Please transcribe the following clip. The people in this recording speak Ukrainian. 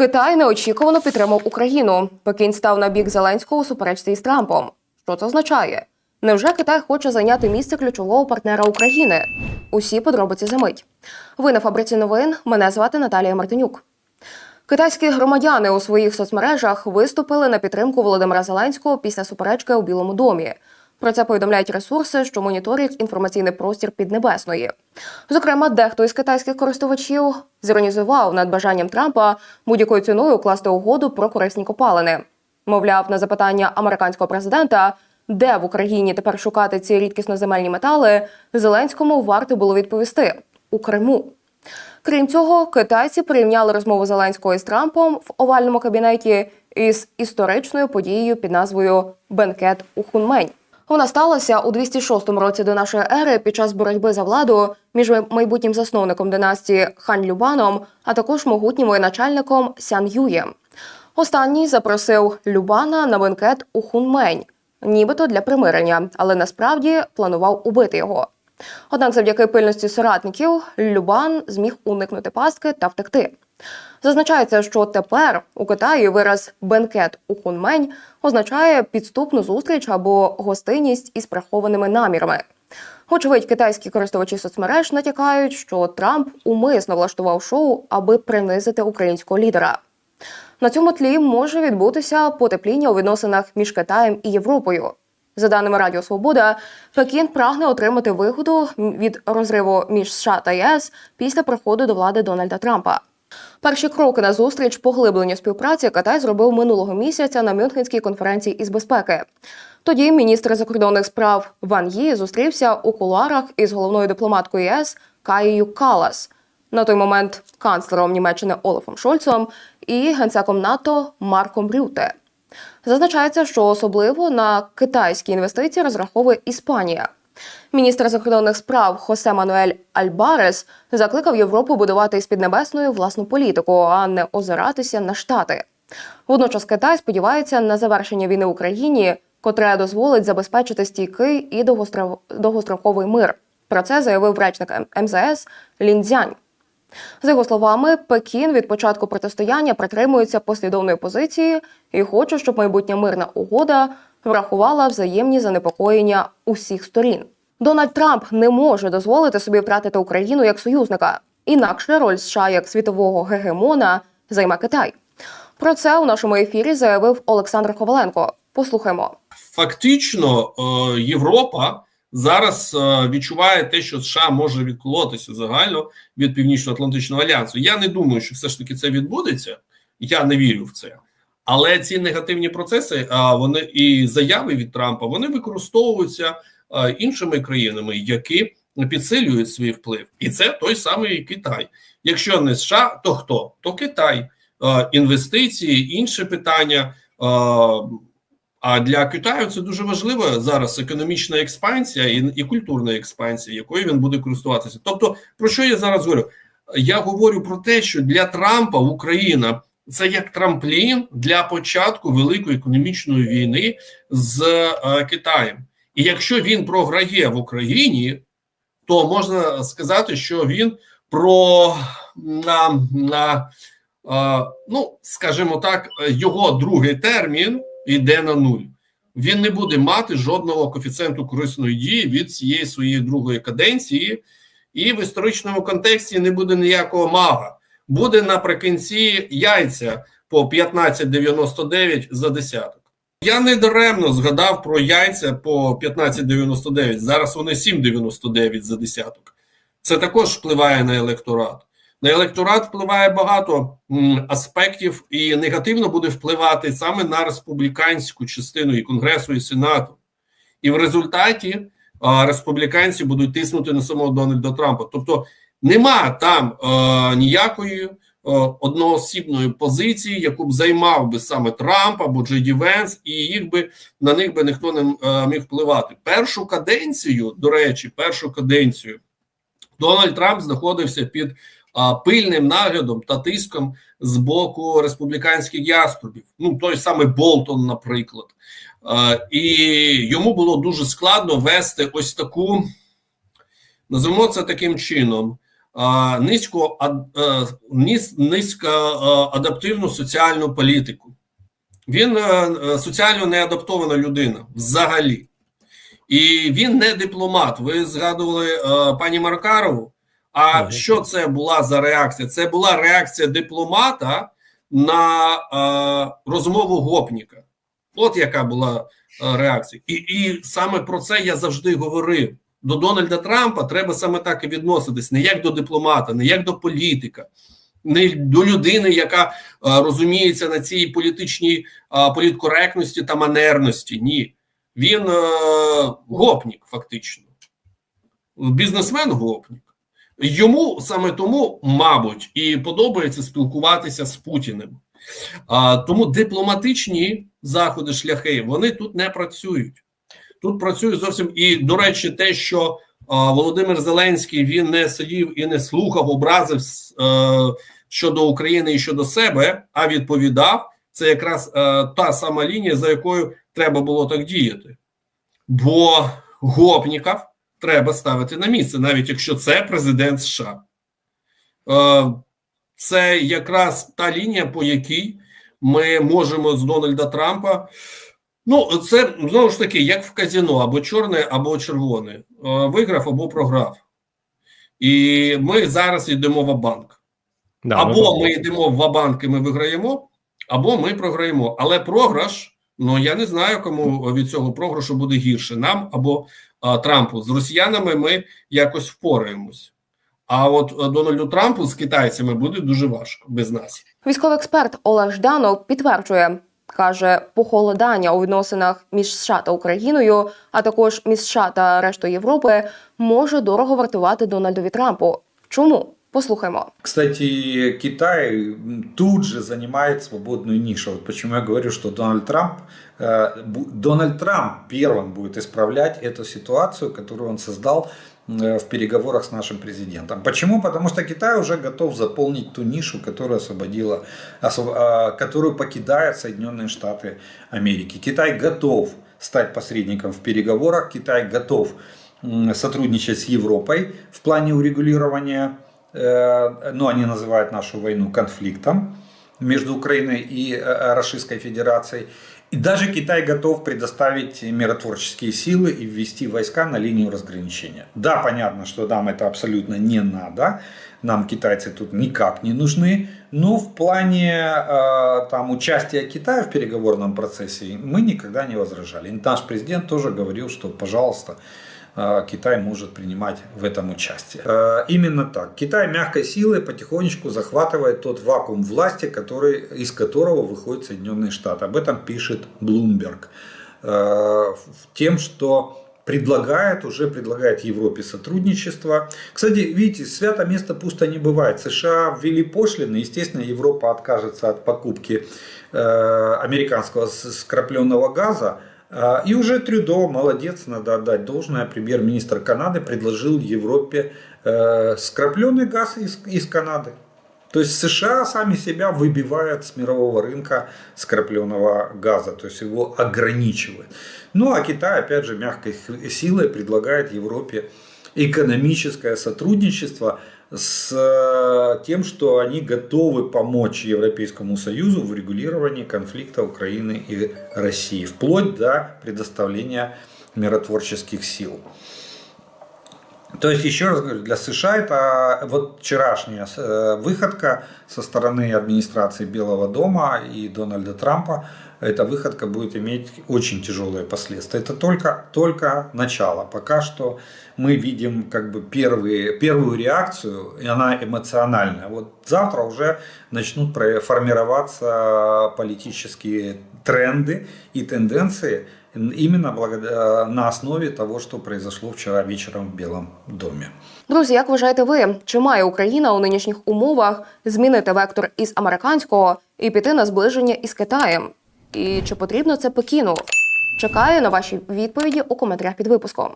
Китай неочікувано підтримав Україну. Пекін став на бік Зеленського у суперечці із Трампом. Що це означає? Невже Китай хоче зайняти місце ключового партнера України? Усі подробиці за мить. Ви на фабриці новин. Мене звати Наталія Мартинюк. Китайські громадяни у своїх соцмережах виступили на підтримку Володимира Зеленського після суперечки у Білому домі. Про це повідомляють ресурси, що моніторять інформаційний простір Піднебесної. Зокрема, дехто із китайських користувачів зіронізував над бажанням Трампа будь-якою ціною укласти угоду про корисні копалини. Мовляв, на запитання американського президента, де в Україні тепер шукати ці рідкісноземельні метали, Зеленському варто було відповісти у Криму. Крім цього, китайці порівняли розмову Зеленського із Трампом в овальному кабінеті із історичною подією під назвою Бенкет у Хунмень. Вона сталася у 206 році до нашої ери під час боротьби за владу між майбутнім засновником династії Хан Любаном, а також могутнім воєначальником Сян Юєм. Останній запросив Любана на бенкет у Хунмень, нібито для примирення, але насправді планував убити його. Однак, завдяки пильності соратників, Любан зміг уникнути пастки та втекти. Зазначається, що тепер у Китаї вираз бенкет у Хунмень означає підступну зустріч або гостинність із прихованими намірами. Очевидь, китайські користувачі соцмереж натякають, що Трамп умисно влаштував шоу, аби принизити українського лідера. На цьому тлі може відбутися потепління у відносинах між Китаєм і Європою. За даними Радіо Свобода, Пекін прагне отримати вигоду від розриву між США та ЄС після приходу до влади Дональда Трампа. Перші кроки на зустріч поглиблення співпраці Китай зробив минулого місяця на Мюнхенській конференції із безпеки. Тоді міністр закордонних справ Ван Ї зустрівся у кулуарах із головною дипломаткою ЄС Каєю Калас, на той момент канцлером Німеччини Олафом Шольцом і генсеком НАТО Марком Рюте. Зазначається, що особливо на китайські інвестиції розраховує Іспанія. Міністр закордонних справ Хосе Мануель Альбарес закликав Європу будувати із Піднебесною власну політику, а не озиратися на штати. Водночас Китай сподівається на завершення війни в Україні, котре дозволить забезпечити стійкий і довгостроковий мир. Про це заявив речник МЗС Лін Цзянь. За його словами, Пекін від початку протистояння притримується послідовної позиції і хоче, щоб майбутня мирна угода врахувала взаємні занепокоєння усіх сторін. Дональд Трамп не може дозволити собі втратити Україну як союзника. Інакше роль США як світового гегемона займе Китай. Про це у нашому ефірі заявив Олександр Коваленко. Послухаймо. фактично е, Європа зараз е, відчуває те, що США може відколотися загально від Північно-Атлантичного альянсу. Я не думаю, що все ж таки це відбудеться. Я не вірю в це. Але ці негативні процеси, а вони і заяви від Трампа вони використовуються е, іншими країнами, які підсилюють свій вплив, і це той самий Китай. Якщо не США, то хто? То Китай, Е, інвестиції, інше питання. А для Китаю це дуже важлива зараз економічна експансія і, і культурна експансія, якою він буде користуватися. Тобто, про що я зараз говорю? Я говорю про те, що для Трампа Україна це як трамплін для початку великої економічної війни з е, Китаєм. І якщо він програє в Україні, то можна сказати, що він про на, на е, ну скажімо так, його другий термін йде на нуль. Він не буде мати жодного коефіцієнту корисної дії від цієї своєї другої каденції, і в історичному контексті не буде ніякого мага. Буде наприкінці яйця по 15,99 за десяток. Я не даремно згадав про яйця по 15,99. Зараз вони 7,99 за десяток. Це також впливає на електорат. На електорат впливає багато аспектів, і негативно буде впливати саме на республіканську частину і Конгресу, і Сенату. І в результаті а, республіканці будуть тиснути на самого Дональда Трампа. Тобто нема там а, ніякої а, одноосібної позиції, яку б займав би саме Трамп або Джей Венс, і їх би на них би ніхто не а, міг впливати. Першу каденцію, до речі, першу каденцію Дональд Трамп знаходився під пильним наглядом та тиском з боку республіканських яструбів. Ну той самий Болтон, наприклад, і йому було дуже складно вести ось таку, називаємо це таким чином. е, низько низько е, адаптивну соціальну політику. Він е, соціально неадаптована людина взагалі. І він не дипломат. Ви згадували пані Маркарову. А що це була за реакція? Це була реакція дипломата на е, розмову гопніка. От яка була е, реакція. І, і саме про це я завжди говорив. До Дональда Трампа треба саме так і відноситись, не як до дипломата, не як до політика, не до людини, яка е, розуміється на цій політичній е, політкоректності та манерності. Ні. Він е, гопнік, фактично. Бізнесмен гопнік. Йому саме тому, мабуть, і подобається спілкуватися з Путіним. А, тому дипломатичні заходи, шляхи, вони тут не працюють. Тут працює зовсім і, до речі, те, що а, Володимир Зеленський він не сидів і не слухав, образив е, щодо України і щодо себе, а відповідав. Це якраз е, та сама лінія, за якою треба було так діяти. Бо гопніків треба ставити на місце, навіть якщо це президент США. Е, це якраз та лінія, по якій ми можемо з Дональда Трампа. Ну, це знову ж таки, як в казіно, або чорне, або червоне. Е, Виграв або програв. І ми зараз йдемо в банк. Да, Або ми йдемо в ва-банк і ми виграємо, або ми програємо. Але програш, ну я не знаю, кому від цього програшу буде гірше нам або а, Трампу. З росіянами ми якось впораємось. А от Дональду Трампу з китайцями буде дуже важко без нас. Військовий експерт Олег Жданов підтверджує, каже, похолодання у відносинах між США та Україною, а також між США та рештою Європи, може дорого вартувати Дональдові Трампу. Чому? Послухаймо. Кстати, Китай тут же занимает свободную нишу. Вот почему я говорю, что Дональд Трамп, э, Дональд Трамп первым будет исправлять эту ситуацию, которую он создал э, в переговорах с нашим президентом. Почему? Потому что Китай уже готов заполнить ту нишу, которую освободила, осво- а, которую покидают Соединенные Штаты Америки. Китай готов стать посредником в переговорах, Китай готов сотрудничать с Европой в плане урегулирования э, ну, они называют нашу войну конфликтом между Украиной и э, Российской Федерацией. И даже Китай готов предоставить миротворческие силы и ввести войска на линию разграничения. Да, понятно, что нам это абсолютно не надо. Нам китайцы тут никак не нужны. Но в плане э, там, участия Китая в переговорном процессе мы никогда не возражали. И наш президент тоже говорил, что, пожалуйста, э, Китай может принимать в этом участие. Э, Именно так. Китай мягкой силой потихонечку захватывает тот вакуум власти, который, из которого выходят Соединенные Штаты. Об этом пишет Bloomberg. Э, Тем, что предлагает, уже предлагает Европе сотрудничество. Кстати, видите, свято место пусто не бывает. США ввели пошлины, естественно, Европа откажется от покупки э, американского скрапленного газа. А, И уже Трюдо, молодец, надо отдать должное, премьер-министр Канады предложил Европе э, скрапленный газ из, из Канады. То есть США сами себя выбивают с мирового рынка скрапленного газа, то есть его ограничивают. Ну а Китай, опять же, мягкой силой предлагает Европе экономическое сотрудничество с э, тем, что они готовы помочь Европейскому Союзу в регулировании конфликта Украины и России, вплоть до предоставления миротворческих сил. То есть, еще раз говорю, для США это вот вчерашняя э, выходка со стороны администрации Белого дома и Дональда Трампа, эта выходка будет иметь очень тяжелые последствия. Это только, только начало. Пока что мы видим как бы первые, первую реакцию, и она эмоциональная. Вот завтра уже начнут формироваться политические тренды и тенденции именно благодаря, на основі того, що произошло вчора вечором в Білом домі, Друзі, як вважаєте ви, чи має Україна у нинішніх умовах змінити вектор із американського і піти на зближення із Китаєм? І чи потрібно це Пекіну? Чекаю на ваші відповіді у коментарях під випуском.